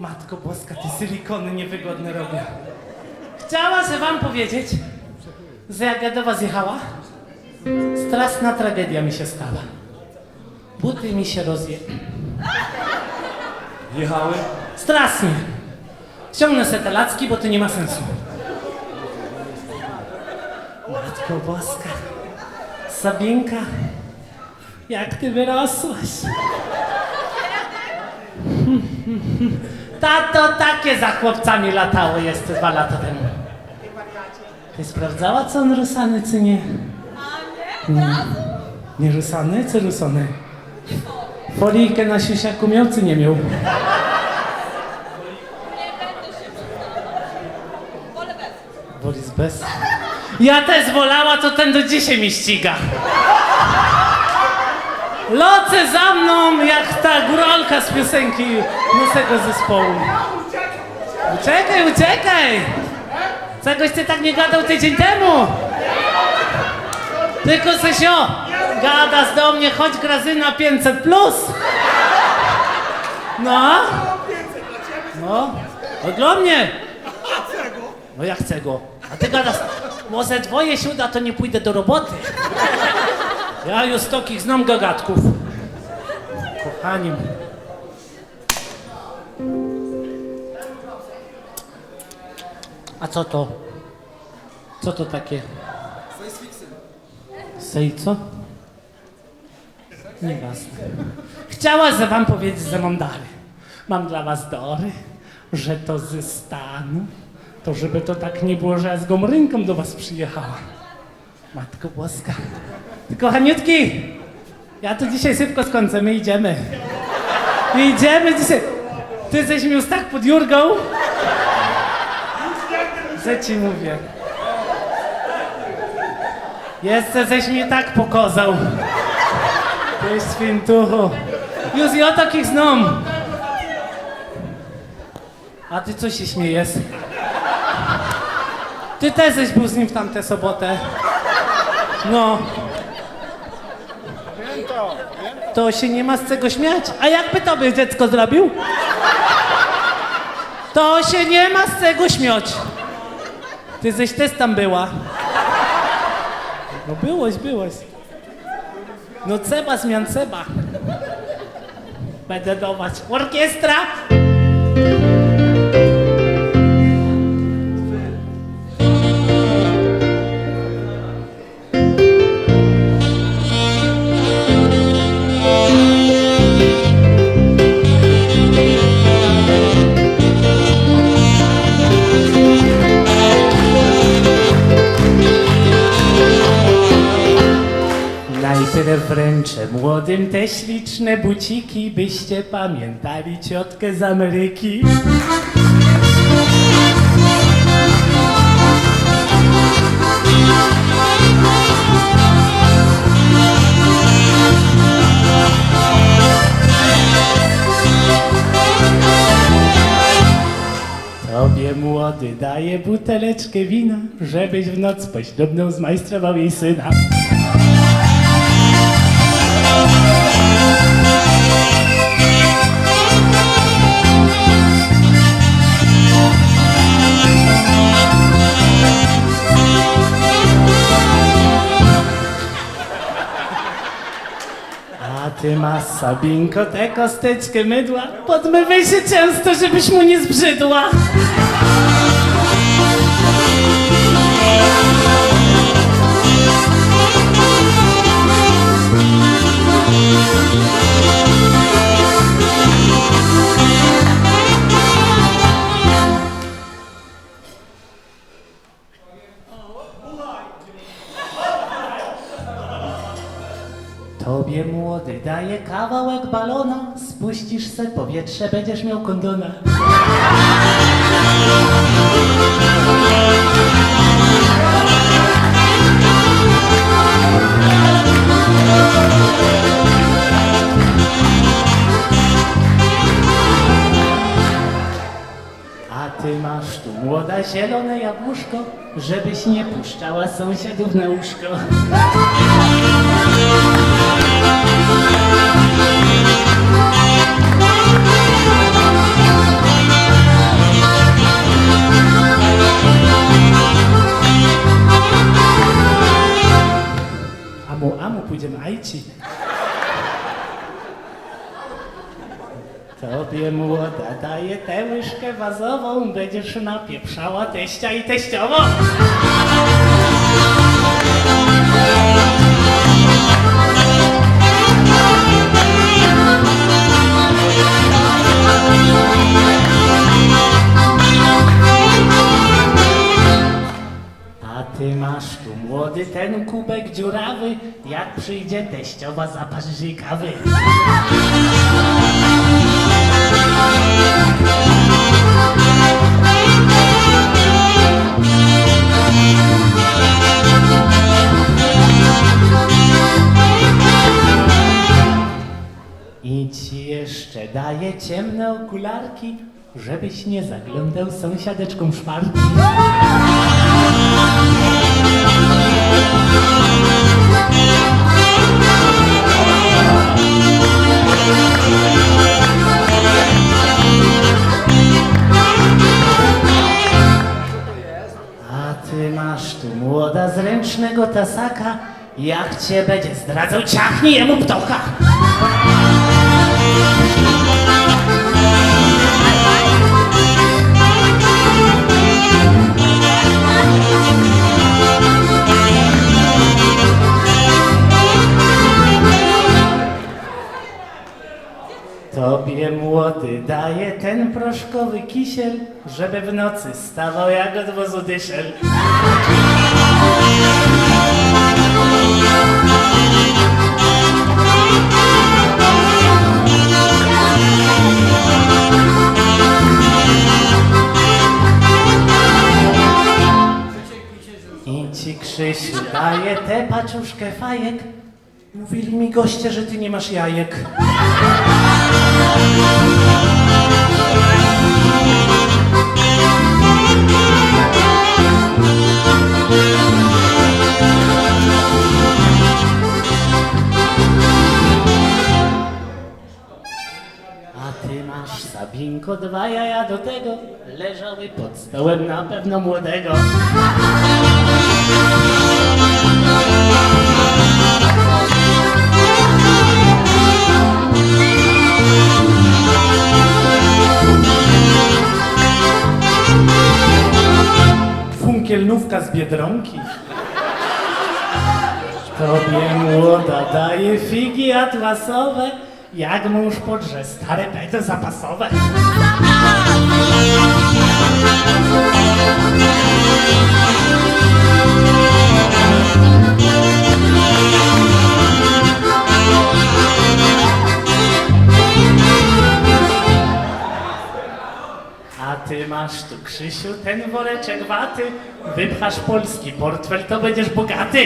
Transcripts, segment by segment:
Matko Boska, te silikony niewygodne robię. Chciała se wam powiedzieć, że jak ja do was jechała, straszna tragedia mi się stała. Buty mi się rozje... Jechały? Strasznie. Ściągnę se te lacki, bo to nie ma sensu. Matko Boska. Sabinka, jak ty wyrosłaś. Tato, takie za chłopcami latało jeszcze dwa lata temu. Ty sprawdzała, co on rusany, czy nie? Nie. Nie rusany, czy rusany? Folijkę na siusiaku miał, czy nie miał? Boris bez. Ja też wolała, to ten do dzisiaj mi ściga. Loce za mną, jak ta góralka z piosenki naszego zespołu. Uciekaj, uciekaj! Czegoś ty tak nie gadał tydzień temu? Tylko Sesio, gadasz do mnie, chodź Grazyna 500 plus. No? No? No dla mnie. No ja chcę go. A ty gadasz, może dwoje się uda, to nie pójdę do roboty. Ja już takich znam gagatków. Kochani. A co to? Co to takie? Sej co? Nieważne. Chciała że wam powiedzieć, że mam. Mam dla was dary, że to ze stanu, to żeby to tak nie było, że ja z gomrynką do was przyjechałam. Matko Boska. Kochaniutki, ja tu dzisiaj szybko skończę, my idziemy. My idziemy dzisiaj. Ty jesteś mi już tak pod Jurgą, że ci mówię. Jeszcze żeś mnie tak pokozał. Ty świętuchu. Już o takich znam. A ty co się śmiejesz? Ty też żeś był z nim w tamtę sobotę. No. To się nie ma z czego śmiać. A jakby to by dziecko zrobił? To się nie ma z czego śmiać. Ty żeś też tam była. No byłeś, byłeś. No trzeba zmian, trzeba. Będę dawać. Orkiestra! Młodym te śliczne buciki, byście pamiętali ciotkę z Ameryki. Tobie młody daję buteleczkę wina, żebyś w noc poślubną zmajstrował jej syna. Ty masz, Sabinko, tę kosteczkę mydła. Podmywaj się często, żebyś mu nie zbrzydła. Kawałek balona, spuścisz se powietrze, będziesz miał kondona. A ty masz tu młoda zielone jabłuszko, żebyś nie puszczała sąsiadów na łóżko. Amu, amu, pójdziemy ajci. Tobie młoda daję tę łyżkę wazową, będziesz napieprzała teścia i teściowo. A ty masz tu młody ten kubek dziurawy, jak przyjdzie teściowa zaparzyj kawy. I ci jeszcze daję ciemne okularki, żebyś nie zaglądał sąsiadeczką w szparki. Młoda z ręcznego tasaka, jak cię będzie zdradzał, ciachnij jemu ptocha. Tobie młody daje ten proszkowy kisiel, żeby w nocy stawał jak od wozu dyszel. I ci Krzysiu tę paczuszkę fajek. Mówili mi goście, że ty nie masz jajek. Sabinko, dwa jaja do tego, leżały pod stołem na pewno młodego. Funkielnówka z Biedronki. Tobie młoda daje figi atlasowe, jak mąż podrze stare pety zapasowe. Ty masz tu, Krzysiu, ten woreczek waty, wypchasz polski portfel, to będziesz bogaty.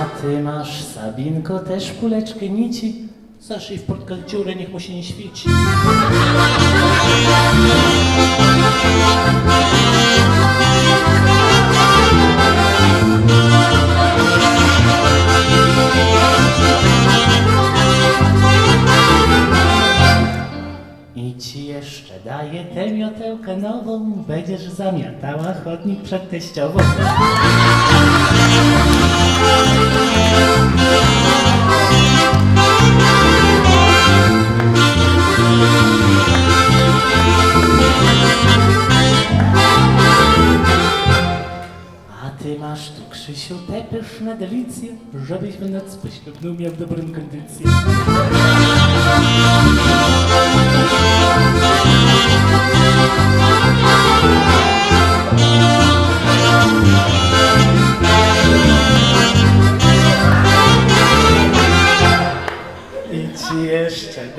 A ty masz, Sabinko, też kuleczkę nici, zaszyj w portkach dziurę, niech mu się nie świeci. I ci jeszcze daję tę miotełkę nową, będziesz zamiatała chodnik przed teściową. A ty masz tu, Krzysiu, te pyszne delicje, żebyś noc poślubną miał dobrą kondycję.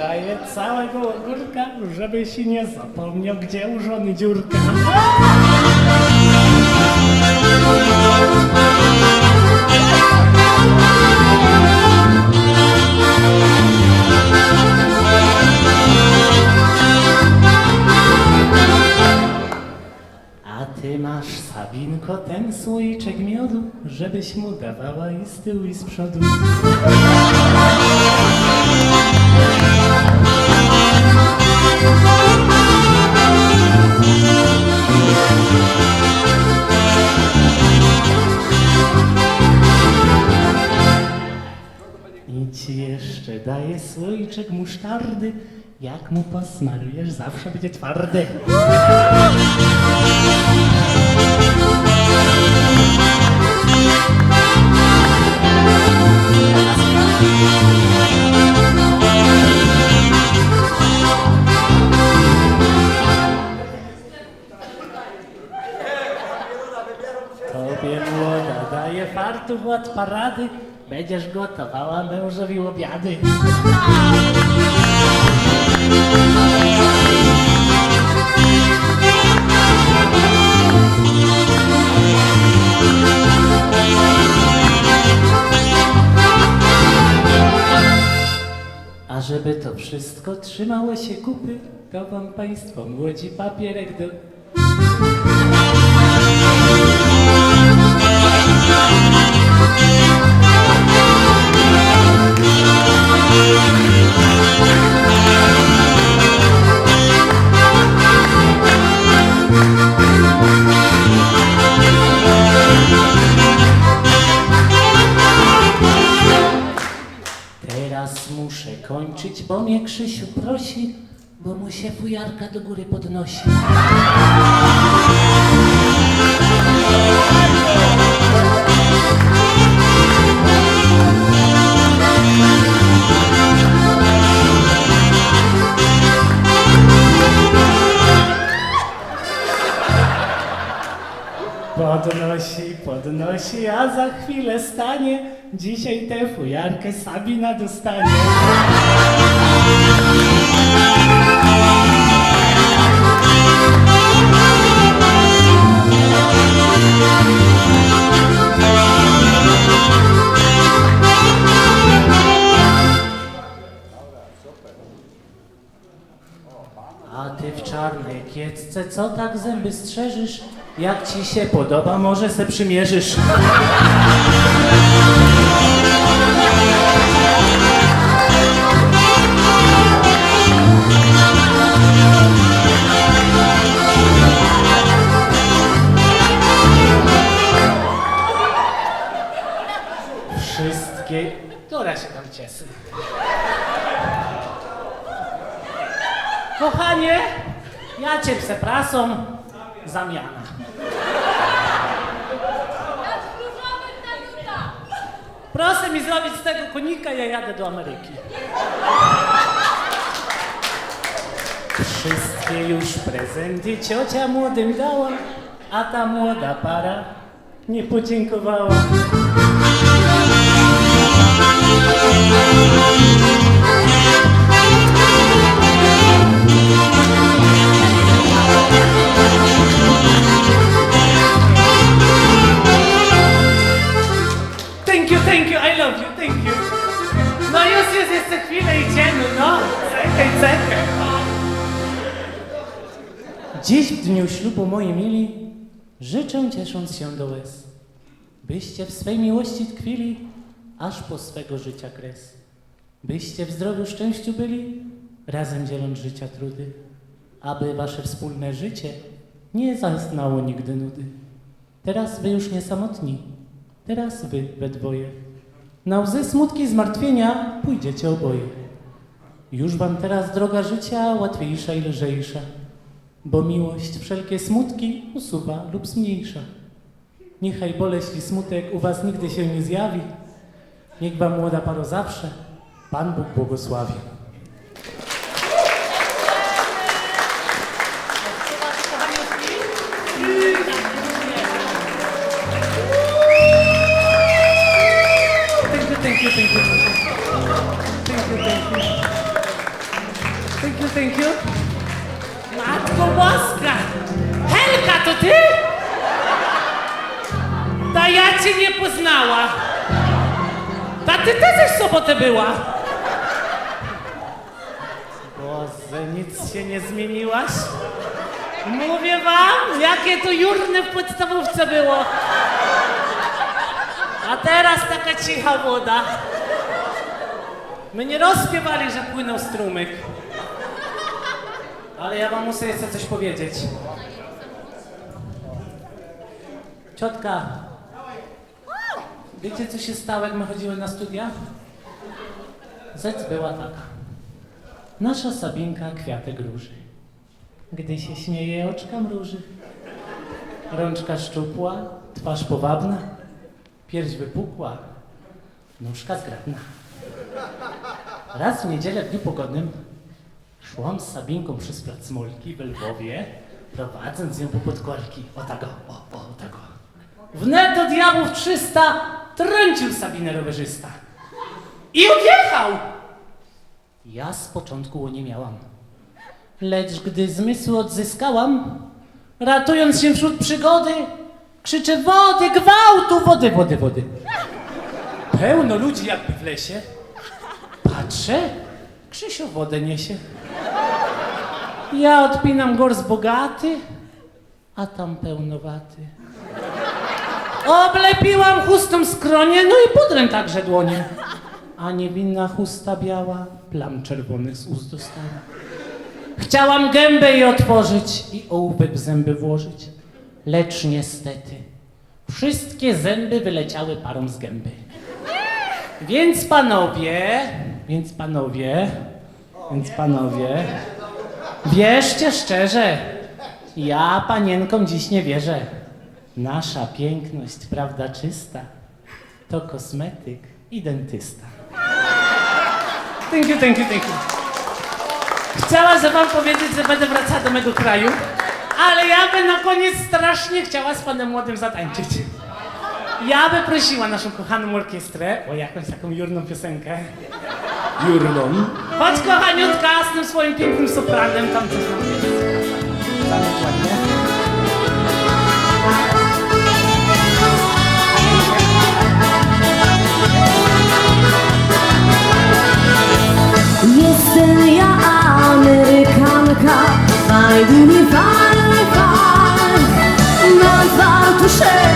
Daję całego ogórka, żebyś nie zapomniał, gdzie u żony dziurka. A ty masz, Sabinko, ten słoiczek miodu, żebyś mu dawała i z tyłu i z przodu. Kawałeczek musztardy. Jak mu posmarujesz, zawsze będzie twardy. Tobie młoda daje fartuch od parady, będziesz gotowała mężowi obiady. A żeby to wszystko trzymało się kupy, to wam państwo młodzi papierek do... fujarka do góry podnosi. Podnosi, podnosi, a za chwilę stanie. Dzisiaj tę fujarkę Sabina dostanie. A ty w czarnej kiecce, co tak zęby strzeżysz? Jak ci się podoba, może se przymierzysz. Wszystkie... Która się tam cieszy? Kochanie, ja cię przepraszam, zamiana. Proszę mi zrobić z tego konika, ja jadę do Ameryki. Wszystkie już prezenty ciocia młodym dała, a ta młoda para nie podziękowała. Thank you, thank you. No już, już, jeszcze chwilę idziemy, no. Czekaj, czekaj. Dziś w dniu ślubu, moi mili, życzę ciesząc się do łez, byście w swej miłości tkwili, aż po swego życia kres. Byście w zdrowiu, szczęściu byli, razem dzieląc życia trudy, aby wasze wspólne życie nie zaznało nigdy nudy. Teraz wy już nie samotni, teraz wy we dwoje. Na łzy, smutki, i zmartwienia pójdziecie oboje. Już wam teraz droga życia łatwiejsza i lżejsza, bo miłość wszelkie smutki usuwa lub zmniejsza. Niechaj boleść i smutek u was nigdy się nie zjawi. Niech wam młoda paro zawsze Pan Bóg błogosławi. Thank you, thank you. Matko Boska! Helka, to ty? Ta ja cię nie poznała. Ta ty też w sobotę była. Boże, nic się nie zmieniłaś? Mówię wam, jakie to jurne w podstawówce było. A teraz taka cicha woda. My nie rozpiewali, że płynął strumyk. Ale ja wam muszę jeszcze coś powiedzieć. Ciotka, wiecie co się stało, jak my chodziły na studia? Rzecz była taka. Nasza Sabinka kwiatek róży. Gdy się śmieje, oczka mruży. Rączka szczupła, twarz powabna, pierś wypukła, nóżka zgrabna. Raz w niedzielę w dniu pogodnym szłam z Sabinką przez plac Smolki w Lwowie, prowadząc ją po podkorki. O tak o, o, o tak. Wnet do diabłów 300 trącił Sabinę rowerzysta. I odjechał! Ja z początku oniemiałam. Lecz gdy zmysły odzyskałam, ratując się wśród przygody, krzyczę wody, gwałtu, wody, wody, wody. Pełno ludzi jakby w lesie. Patrzę, Krzysio wodę niesie. Ja odpinam gors bogaty, a tam pełnowaty. Oblepiłam chustą skronie, no i pudrem także dłonie. A niewinna chusta biała, plam czerwonych z ust dostała. Chciałam gębę jej otworzyć i ołówek w zęby włożyć. Lecz niestety, wszystkie zęby wyleciały parą z gęby. Więc panowie, więc panowie, więc panowie, wierzcie szczerze, ja panienkom dziś nie wierzę. Nasza piękność, prawda czysta, to kosmetyk i dentysta. Thank you, thank you, thank you. Chciała za wam powiedzieć, że będę wracała do mego kraju, ale ja by na koniec strasznie chciała z panem młodym zatańczyć. Ja by prosiła naszą kochaną orkiestrę o jakąś taką jurną piosenkę. Jurną. Chodź kochaniutka z tym swoim pięknym sopranem, tam coś tam jest. Tam ładnie. Jestem ja Amerykanka, fajny mi fajny fajny, mam fartuszek.